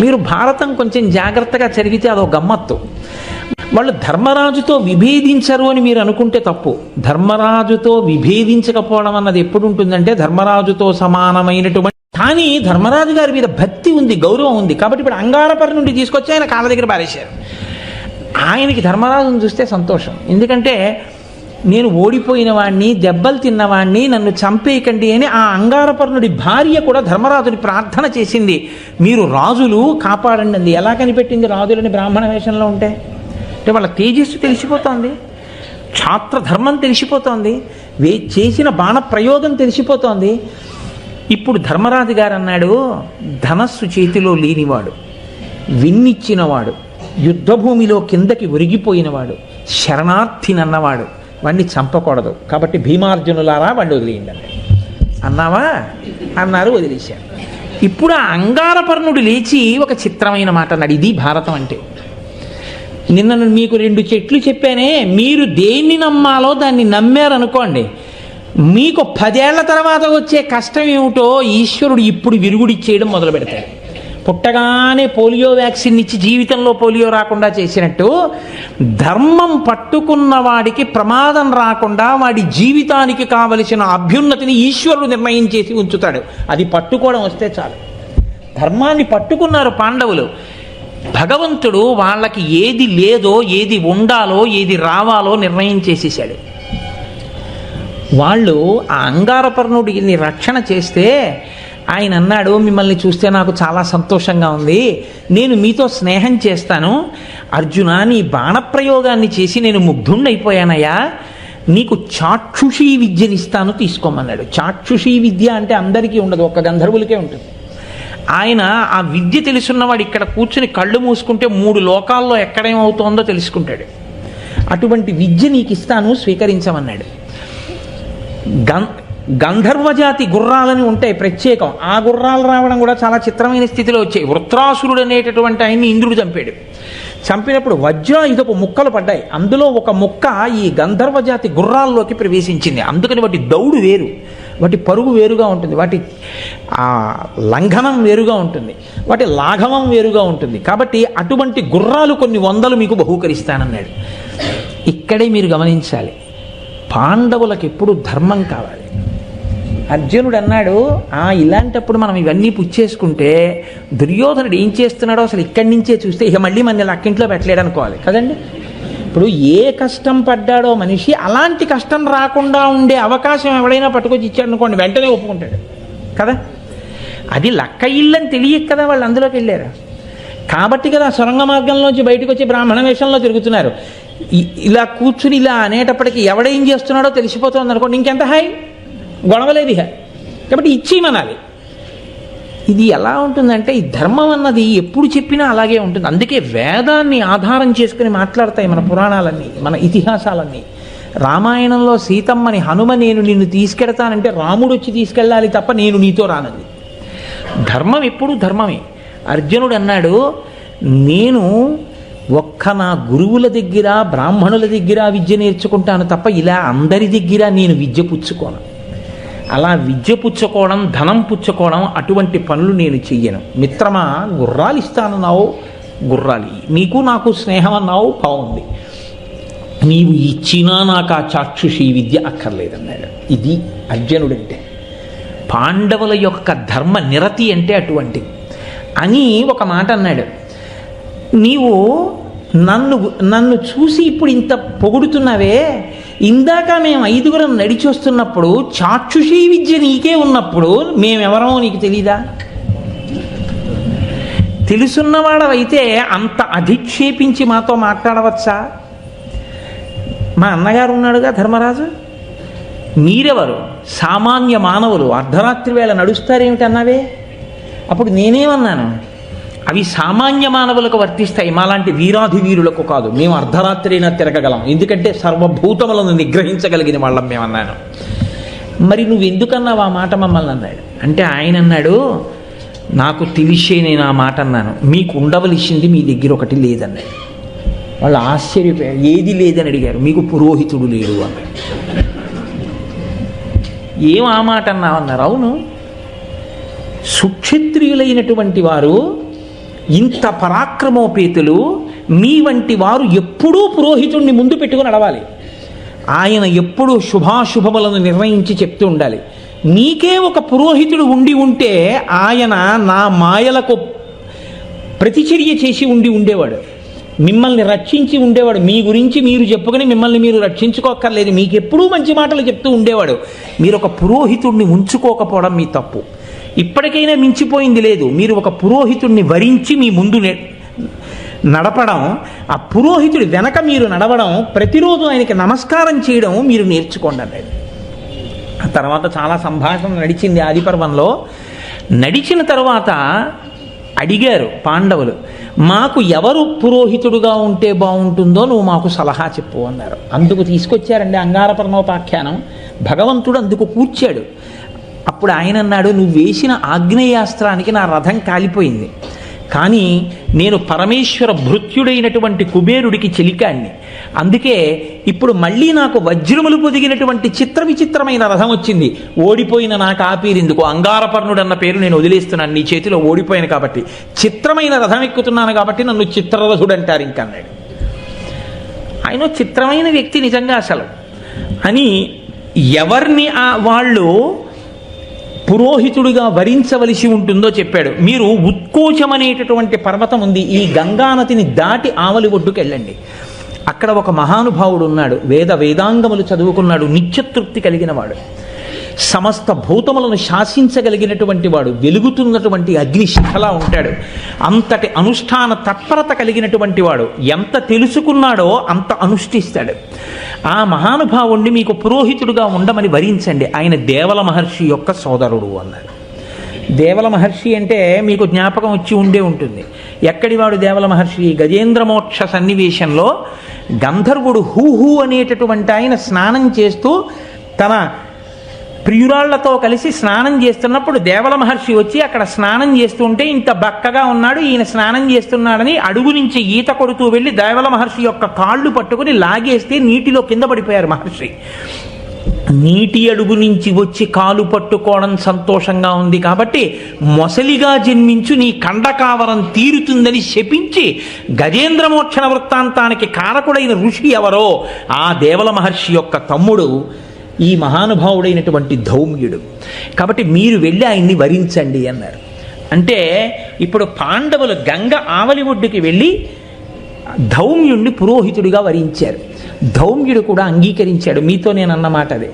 మీరు భారతం కొంచెం జాగ్రత్తగా చదివితే అదో గమ్మత్తు. వాళ్ళు ధర్మరాజుతో విభేదించరు అని మీరు అనుకుంటే తప్పు. ధర్మరాజుతో విభేదించకపోవడం అన్నది ఎప్పుడు ఉంటుందంటే ధర్మరాజుతో సమానమైనటువంటి కానీ ధర్మరాజు గారి మీద భక్తి ఉంది గౌరవం ఉంది. కాబట్టి ఇప్పుడు అంగారపరి నుండి తీసుకొచ్చి ఆయన కాళ్ళ దగ్గర పారేశారు. ఆయనకి ధర్మరాజును చూస్తే సంతోషం. ఎందుకంటే నేను ఓడిపోయిన వాణ్ణి దెబ్బలు తిన్నవాణ్ణి నన్ను చంపేయకండి అని ఆ అంగారపర్ణుడి భార్య కూడా ధర్మరాజుని ప్రార్థన చేసింది. మీరు రాజులు కాపాడండి అంది. ఎలా కనిపెట్టింది రాజులని బ్రాహ్మణ వేషంలో ఉంటే? అంటే వాళ్ళ తేజస్సు తెలిసిపోతోంది. క్షాత్ర ధర్మం తెలిసిపోతోంది. వే చేసిన బాణ ప్రయోగం తెలిసిపోతోంది. ఇప్పుడు ధర్మరాజు గారు అన్నాడు ధనస్సు చేతిలో లేనివాడు విన్నిచ్చినవాడు యుద్ధభూమిలో కిందకి ఒరిగిపోయినవాడు శరణార్థినన్నవాడు వాడిని చంపకూడదు. కాబట్టి భీమార్జునులారా వాడిని వదిలేయండి అన్నావా? అన్నారు వదిలేశారు ఇప్పుడు ఆ అంగారపర్ణుడు లేచి ఒక చిత్రమైన మాట అన్నాడు. ఇది భారతం అంటే. నిన్న మీకు రెండు చెట్లు చెప్పానే మీరు దేన్ని నమ్మాలో దాన్ని నమ్మారనుకోండి. మీకు పదేళ్ళ తర్వాత వచ్చే కష్టం ఏమిటో ఈశ్వరుడు ఇప్పుడు విరుగుడిచ్చేయడం మొదలు పెడతాడు పుట్టగానే పోలియో వ్యాక్సిన్ ఇచ్చి జీవితంలో పోలియో రాకుండా చేసినట్టు ధర్మం పట్టుకున్న వాడికి ప్రమాదం రాకుండా వాడి జీవితానికి కావలసిన అభ్యున్నతిని ఈశ్వరుడు నిర్ణయం చేసి ఉంచుతాడు. అది పట్టుకోవడం వస్తే చాలు. ధర్మాన్ని పట్టుకున్నారు పాండవులు. భగవంతుడు వాళ్ళకి ఏది లేదో ఏది ఉండాలో ఏది రావాలో నిర్ణయం చేసేసాడు వాళ్ళు ఆ అంగారపర్ణుడిని రక్షణ చేస్తే ఆయన అన్నాడు మిమ్మల్ని చూస్తే నాకు చాలా సంతోషంగా ఉంది. నేను మీతో స్నేహం చేస్తాను. అర్జున నీ బాణప్రయోగాన్ని చేసి నేను ముగ్ధుండైపోయానయ్యా నీకు చాక్షుషీ విద్యనిస్తాను తీసుకోమన్నాడు. చాక్షుషీ విద్య అంటే అందరికీ ఉండదు ఒక్క గంధర్వులకే ఉంటుంది. ఆయన ఆ విద్య తెలుసున్నవాడు ఇక్కడ కూర్చుని కళ్ళు మూసుకుంటే మూడు లోకాల్లో ఎక్కడేమవుతోందో తెలుసుకుంటాడు. అటువంటి విద్య నీకు ఇస్తాను స్వీకరించమన్నాడు. గం గంధర్వజాతి గుర్రాలని ఉంటాయి ప్రత్యేకం. ఆ గుర్రాలు రావడం కూడా చాలా చిత్రమైన స్థితిలో వచ్చాయి. వృత్రాసురుడు అనేటటువంటి ఆయన్ని ఇంద్రుడు చంపాడు. చంపినప్పుడు వజ్రాయుధపు ముక్కలు పడ్డాయి. అందులో ఒక ముక్క ఈ గంధర్వజాతి గుర్రాల్లోకి ప్రవేశించింది. అందుకని వాటి దౌడు వేరు. వాటి పరుగు వేరుగా ఉంటుంది. వాటి ఆ లంఘనం వేరుగా ఉంటుంది. వాటి లాఘవం వేరుగా ఉంటుంది. కాబట్టి అటువంటి గుర్రాలు కొన్ని వందలు మీకు బహూకరిస్తానన్నాడు. ఇక్కడే మీరు గమనించాలి. పాండవులకు ఎప్పుడు ధర్మం కావాలి. అర్జునుడు అన్నాడు ఆ ఇలాంటప్పుడు మనం ఇవన్నీ పుచ్చేసుకుంటే దుర్యోధనుడు ఏం చేస్తున్నాడో అసలు ఇక్కడి నుంచే చూస్తే ఇక మళ్ళీ మన లక్కింట్లో పెట్టలేడు అనుకోవాలి. కదండి? ఇప్పుడు ఏ కష్టం పడ్డాడో మనిషి అలాంటి కష్టం రాకుండా ఉండే అవకాశం ఎవడైనా పట్టుకొచ్చి ఇచ్చాడు అనుకోండి వెంటనే ఒప్పుకుంటాడు. కదా? అది లక్క ఇల్లని తెలియక కదా వాళ్ళు అందులోకి వెళ్ళారు. కాబట్టి కదా సొరంగ మార్గంలోంచి బయటకు వచ్చి బ్రాహ్మణ వేషంలో తిరుగుతున్నారు. ఇ- ఇలా కూర్చుని ఇలా అనేటప్పటికి ఎవడేం చేస్తున్నాడో తెలిసిపోతుంది అనుకోండి ఇంకెంత హాయ్ గొడవలేదు ఇక కాబట్టి ఇచ్చేయమనాలి. ఇది ఎలా ఉంటుందంటే ఈ ధర్మం అన్నది ఎప్పుడు చెప్పినా అలాగే ఉంటుంది. అందుకే వేదాన్ని ఆధారం చేసుకుని మాట్లాడతాయి మన పురాణాలన్నీ మన ఇతిహాసాలన్నీ. రామాయణంలో సీతమ్మని హనుమ నేను నిన్ను తీసుకెడతానంటే రాముడు వచ్చి తీసుకెళ్ళాలి తప్ప నేను నీతో రానంది. ధర్మం ఎప్పుడు ధర్మమే. అర్జునుడు అన్నాడు నేను ఒక్క నా గురువుల దగ్గర బ్రాహ్మణుల దగ్గర విద్య నేర్చుకుంటాను తప్ప ఇలా అందరి దగ్గర నేను విద్య పుచ్చుకోను. అలా విద్య పుచ్చుకోవడం ధనం పుచ్చుకోవడం అటువంటి పనులు నేను చెయ్యను. మిత్రమా గుర్రాలు ఇస్తానన్నావు గుర్రాలి. నీకు నాకు స్నేహం అన్నావు బాగుంది నీవు ఇచ్చినా నాకు ఆ చాక్షుషి విద్య అక్కర్లేదన్నాడు. ఇది అర్జునుడంటే. పాండవుల యొక్క ధర్మ నిరతి అంటే అటువంటిది. అని ఒక మాట అన్నాడు. నీవు నన్ను నన్ను చూసి ఇప్పుడు ఇంత పొగుడుతున్నావే? ఇందాక మేము ఐదుగురం నడిచి వస్తున్నప్పుడు చాక్షుషీ విద్య నీకే ఉన్నప్పుడు మేమెవరమో నీకు తెలీదా? తెలుసున్నవాడవైతే అంత అధిక్షేపించి మాతో మాట్లాడవచ్చా? మా అన్నగారు ఉన్నాడుగా ధర్మరాజు? మీరెవరు? సామాన్య మానవులు అర్ధరాత్రి వేళ నడుస్తారేమిటి అన్నావే అప్పుడు నేనేమన్నాను? అవి సామాన్య మానవులకు వర్తిస్తాయి. మాలాంటి వీరాధి వీరులకు కాదు. మేము అర్ధరాత్రైనా తిరగగలం. ఎందుకంటే సర్వభూతములను నిగ్రహించగలిగిన వాళ్ళం మేమన్నాను మరి నువ్వు ఎందుకన్నావు ఆ మాట మమ్మల్ని అన్నాడు. అంటే ఆయన అన్నాడు నాకు తెలిసే నేను ఆ మాట అన్నాను. మీకు ఉండవలసింది మీ దగ్గర ఒకటి లేదన్నాడు. వాళ్ళు ఆశ్చర్యపోయారు ఏది లేదని అడిగారు. మీకు పురోహితుడు లేడు అన్నాడు. ఏం ఆ మాట అన్నావన్నారు అవును. సుక్షత్రియులైనటువంటి వారు ఇంత పరాక్రమోపేతులు మీ వంటి వారు ఎప్పుడూ పురోహితుణ్ణి ముందు పెట్టుకుని నడవాలి. ఆయన ఎప్పుడూ శుభాశుభములను నిర్ణయించి చెప్తూ ఉండాలి. నీకే ఒక పురోహితుడు ఉండి ఉంటే ఆయన నా మాయలకు ప్రతిచర్య చేసి ఉండి ఉండేవాడు. మిమ్మల్ని రక్షించి ఉండేవాడు. మీ గురించి మీరు చెప్పుకొని మిమ్మల్ని మీరు రక్షించుకోక్కర్లేదు. మీకు ఎప్పుడూ మంచి మాటలు చెప్తూ ఉండేవాడు. మీరు ఒక పురోహితుడిని ఉంచుకోకపోవడం మీ తప్పు. ఇప్పటికైనా మించిపోయింది లేదు. మీరు ఒక పురోహితుడిని వరించి మీ ముందు నడపడం ఆ పురోహితుడి వెనక మీరు నడవడం ప్రతిరోజు ఆయనకి నమస్కారం చేయడం మీరు నేర్చుకోండి అన్నాడు ఆ తర్వాత చాలా సంభాషణ నడిచింది ఆదిపర్వంలో నడిచిన తర్వాత అడిగారు పాండవులు మాకు ఎవరు పురోహితుడుగా ఉంటే బాగుంటుందో నువ్వు మాకు సలహా చెప్పు అన్నారు. అందుకు తీసుకొచ్చారండి అంగారపర్ణోపాఖ్యానం భగవంతుడు అందుకు కూర్చాడు. అప్పుడు ఆయన అన్నాడు నువ్వు వేసిన ఆగ్నేయాస్త్రానికి నా రథం కాలిపోయింది. కానీ నేను పరమేశ్వర భృత్యుడైనటువంటి కుబేరుడికి చెలికాన్ని. అందుకే ఇప్పుడు మళ్ళీ నాకు వజ్రములు పొదిగినటువంటి చిత్ర విచిత్రమైన రథం వచ్చింది. ఓడిపోయిన నాకు ఆపీరిందుకు అంగారపర్ణుడు అన్న పేరు నేను వదిలేస్తున్నాను. నీ చేతిలో ఓడిపోయాను కాబట్టి. చిత్రమైన రథం ఎక్కుతున్నాను కాబట్టి నన్ను చిత్రరథుడు అంటారు ఇంకా అన్నాడు. ఆయన చిత్రమైన వ్యక్తి నిజంగా అసలు. అని ఎవరిని ఆ వాళ్ళు పురోహితుడిగా వరించవలసి ఉంటుందో చెప్పాడు. మీరు ఉత్కోచమనేటటువంటి పర్వతం ఉంది. ఈ గంగానదిని దాటి ఆవలి ఒడ్డుకు వెళ్ళండి. అక్కడ ఒక మహానుభావుడు ఉన్నాడు. వేద వేదాంగములు చదువుకున్నాడు. నిత్యతృప్తి కలిగిన వాడు. సమస్త భూతములను శాసించగలిగినటువంటి వాడు వెలుగుతున్నటువంటి అగ్ని శిఖలా ఉంటాడు. అంతటి అనుష్ఠాన తత్పరత కలిగినటువంటి వాడు ఎంత తెలుసుకున్నాడో అంత అనుష్ఠిస్తాడు. ఆ మహానుభావుణ్ణి మీకు పురోహితుడుగా ఉండమని వరించండి. ఆయన దేవల మహర్షి యొక్క సోదరుడు అన్నారు. దేవల మహర్షి అంటే మీకు జ్ఞాపకం వచ్చి ఉండే ఉంటుంది. ఎక్కడివాడు దేవల మహర్షి? గజేంద్రమోక్ష సన్నివేశంలో గంధర్వుడు హూహూ అనేటటువంటి ఆయన స్నానం చేస్తూ తన ప్రియురాళ్ళతో కలిసి స్నానం చేస్తున్నప్పుడు దేవల మహర్షి వచ్చి అక్కడ స్నానం చేస్తుంటే ఇంత బక్కగా ఉన్నాడు ఈయన స్నానం చేస్తున్నాడని అడుగు నుంచి ఈత కొడుతూ వెళ్ళి దేవల మహర్షి యొక్క కాళ్ళు పట్టుకుని లాగేస్తే నీటిలో కింద పడిపోయారు మహర్షి. నీటి అడుగు నుంచి వచ్చి కాలు పట్టుకోవడం సంతోషంగా ఉంది కాబట్టి మొసలిగా జన్మించు నీ కండకావరం తీరుతుందని శపించి గజేంద్రమోక్షణ వృత్తాంతానికి కారకుడైన ఋషి ఎవరో ఆ దేవల మహర్షి యొక్క తమ్ముడు ఈ మహానుభావుడైనటువంటి ధౌమ్యుడు. కాబట్టి మీరు వెళ్ళి ఆయన్ని వరించండి అన్నారు. అంటే ఇప్పుడు పాండవులు గంగ ఆవలి ఒడ్డుకి వెళ్ళి ధౌమ్యుణ్ణి పురోహితుడిగా వరించారు. ధౌమ్యుడు కూడా అంగీకరించాడు. మీతో నేను అన్నమాట అదే.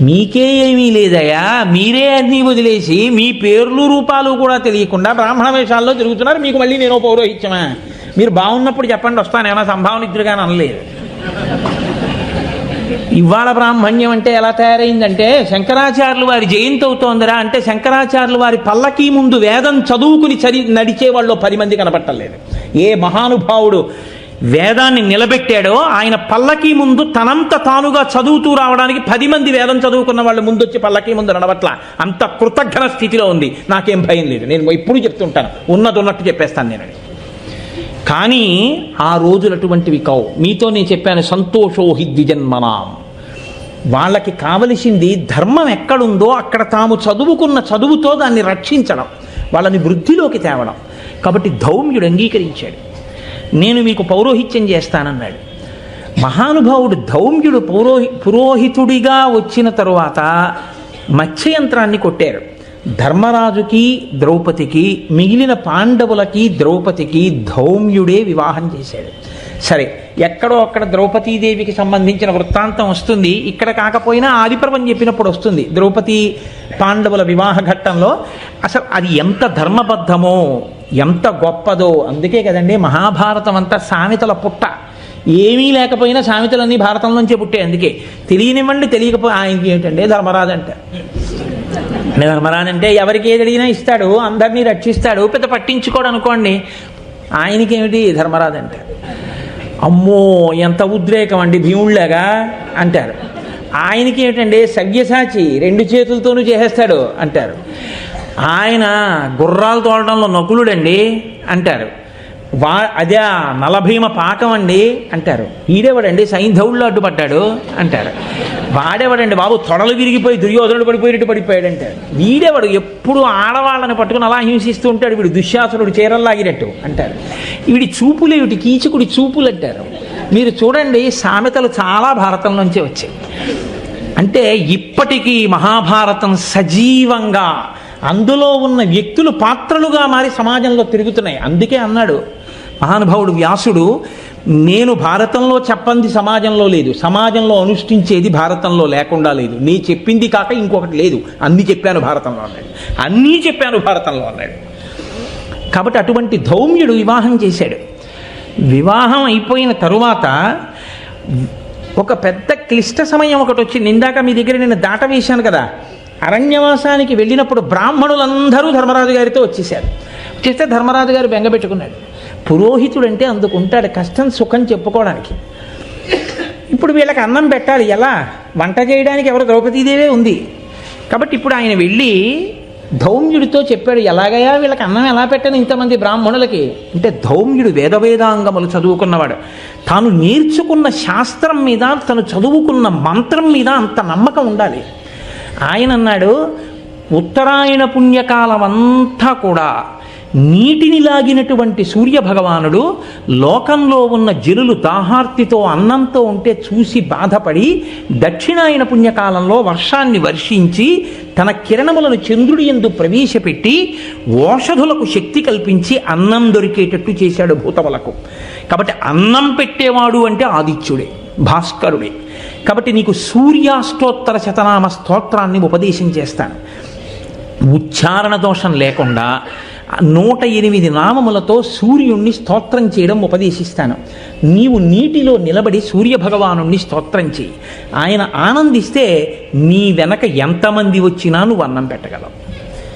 మీకే ఏమీ లేదయా మీరే అన్ని వదిలేసి మీ పేర్లు రూపాలు కూడా తెలియకుండా బ్రాహ్మణ వేషాల్లో తిరుగుతున్నారు. మీకు మళ్ళీ నేను పౌరోహిత్యమా? మీరు బాగున్నప్పుడు చెప్పండి వస్తాను. ఏమైనా సంభావన ఇద్దరుగానే అనలేదు. ఇవాళ బ్రాహ్మణ్యం అంటే ఎలా తయారైందంటే శంకరాచార్యులు వారి జయంతి అవుతోందిరా అంటే శంకరాచార్యులు వారి పల్లకి ముందు వేదం చదువుకుని చరి నడిచే వాళ్ళు పది మంది కనపట్టలేదు. ఏ మహానుభావుడు వేదాన్ని నిలబెట్టాడో ఆయన పల్లకి ముందు తనంత తానుగా చదువుతూ రావడానికి పది మంది వేదం చదువుకున్న వాళ్ళు ముందు వచ్చి పల్లకి ముందు నడవట్ల. అంత కృతజ్ఞ స్థితిలో ఉంది. నాకేం భయం లేదు. నేను ఎప్పుడు చెప్తుంటాను. ఉన్నది ఉన్నట్టు చెప్పేస్తాను నేను కానీ ఆ రోజులు అటువంటివి కావు. మీతో నేను చెప్పాను సంతోషోహి ద్విజన్మనాం. వాళ్ళకి కావలసింది ధర్మం ఎక్కడుందో అక్కడ తాము చదువుకున్న చదువుతో దాన్ని రక్షించడం వాళ్ళని వృద్ధిలోకి తేవడం. కాబట్టి ధౌమ్యుడు అంగీకరించాడు. నేను మీకు పౌరోహిత్యం చేస్తానన్నాడు. మహానుభావుడు ధౌమ్యుడు పౌరోహి పురోహితుడిగా వచ్చిన తరువాత మత్స్యయంత్రాన్ని కొట్టారు. ధర్మరాజుకి ద్రౌపదికి మిగిలిన పాండవులకి ద్రౌపదికి ధౌమ్యుడే వివాహం చేశాడు. సరే ఎక్కడో అక్కడ ద్రౌపదీదేవికి సంబంధించిన వృత్తాంతం వస్తుంది. ఇక్కడ కాకపోయినా ఆదిపర్వం చెప్పినప్పుడు వస్తుంది. ద్రౌపది పాండవుల వివాహ ఘట్టంలో అసలు అది ఎంత ధర్మబద్ధమో ఎంత గొప్పదో. అందుకే కదండి మహాభారతం అంతా సామెతల పుట్ట. ఏమీ లేకపోయినా సామెతలన్నీ భారతంలోంచే పుట్టాయి అందుకే. తెలియనివ్వండి తెలియకపోయి ఆయనకి ఏంటంటే ధర్మరాజు అంటే ధర్మరాజు అంటే ఎవరికి ఏది అడిగినా ఇస్తాడు అందరినీ రక్షిస్తాడు. పెద్ద పట్టించుకోడు అనుకోండి. ఆయనకి ఏమిటి ధర్మరాజు అంటే అమ్మో ఎంత ఉద్రేకం అండి భీముళ్ళగా అంటారు. ఆయనకి ఏమిటండి సవ్యసాచి రెండు చేతులతోనూ చేసేస్తాడు అంటారు. ఆయన గుర్రాలు తోలడంలో నకులుడండి అంటారు. వా అదే నలభీమ పాకం అండి అంటారు. ఈడేవాడండి? సైంధవుళ్ళు అడ్డుపడ్డాడు అంటారు. వాడేవాడండి బాబు? తొడలు విరిగిపోయి దుర్యోధనుడు పడిపోయినట్టు పడిపోయాడు అంటారు వీడేవాడు? ఎప్పుడు ఆడవాళ్ళని పట్టుకుని అలా హింసిస్తూ ఉంటాడు. వీడు దుశ్శాసనుడు చీరల్లాగినట్టు అంటారు. వీడి చూపులు ఏమిటి? కీచకుడి చూపులు అంటారు. మీరు చూడండి సామెతలు చాలా భారతం నుంచే వచ్చాయి. అంటే ఇప్పటికీ మహాభారతం సజీవంగా అందులో ఉన్న వ్యక్తులు పాత్రలుగా మారి సమాజంలో తిరుగుతున్నాయి. అందుకే అన్నాడు మహానుభావుడు వ్యాసుడు నేను భారతంలో చెప్పంది సమాజంలో లేదు. సమాజంలో అనుష్ఠించేది భారతంలో లేకుండా లేదు. నీ చెప్పింది కాక ఇంకొకటి లేదు. అన్నీ చెప్పాను భారతంలో అన్నాడు. అన్నీ చెప్పాను భారతంలో అన్నాడు. కాబట్టి అటువంటి ధౌమ్యుడు వివాహం చేశాడు. వివాహం అయిపోయిన తరువాత ఒక పెద్ద క్లిష్ట సమయం ఒకటి వచ్చింది ఇందాక మీ దగ్గర నేను దాట వేశాను కదా. అరణ్యవాసానికి వెళ్ళినప్పుడు బ్రాహ్మణులందరూ ధర్మరాజు గారితో వచ్చేసారు వచ్చేస్తే ధర్మరాజు గారు బెంగపెట్టుకున్నాడు పురోహితుడు అంటే అందుకు ఉంటాడు కష్టం సుఖం చెప్పుకోవడానికి. ఇప్పుడు వీళ్ళకి అన్నం పెట్టాలి. ఎలా? వంట చేయడానికి ఎవరు ద్రౌపదీదేవే ఉంది. కాబట్టి ఇప్పుడు ఆయన వెళ్ళి ధౌమ్యుడితో చెప్పాడు ఎలాగయా వీళ్ళకి అన్నం ఎలా పెట్టను ఇంతమంది బ్రాహ్మణులకి? అంటే ధౌమ్యుడు వేదవేదాంగములు చదువుకున్నవాడు. తాను నేర్చుకున్న శాస్త్రం మీద తను చదువుకున్న మంత్రం మీద అంత నమ్మకం ఉండాలి. ఆయన అన్నాడు ఉత్తరాయణ పుణ్యకాలం అంతా కూడా నీటిని లాగినటువంటి సూర్య భగవానుడు లోకంలో ఉన్న జనులు దాహార్తితో అన్నంతో ఉంటే చూసి బాధపడి దక్షిణాయన పుణ్యకాలంలో వర్షాన్ని వర్షించి తన కిరణములను చంద్రుడి ఎందు ప్రవేశపెట్టి ఓషధులకు శక్తి కల్పించి అన్నం దొరికేటట్టు చేశాడు భూతములకు. కాబట్టి అన్నం పెట్టేవాడు అంటే ఆదిత్యుడే భాస్కరుడే. కాబట్టి నీకు సూర్యాష్టోత్తర శతనామ స్తోత్రాన్ని ఉపదేశం చేస్తాను. ఉచ్చారణ దోషం లేకుండా నూట ఎనిమిది నామములతో సూర్యుణ్ణి స్తోత్రం చేయడం ఉపదేశిస్తాను. నీవు నీటిలో నిలబడి సూర్య స్తోత్రం చేయి. ఆయన ఆనందిస్తే నీ వెనక ఎంతమంది వచ్చినా నువ్వు అన్నం పెట్టగలవు.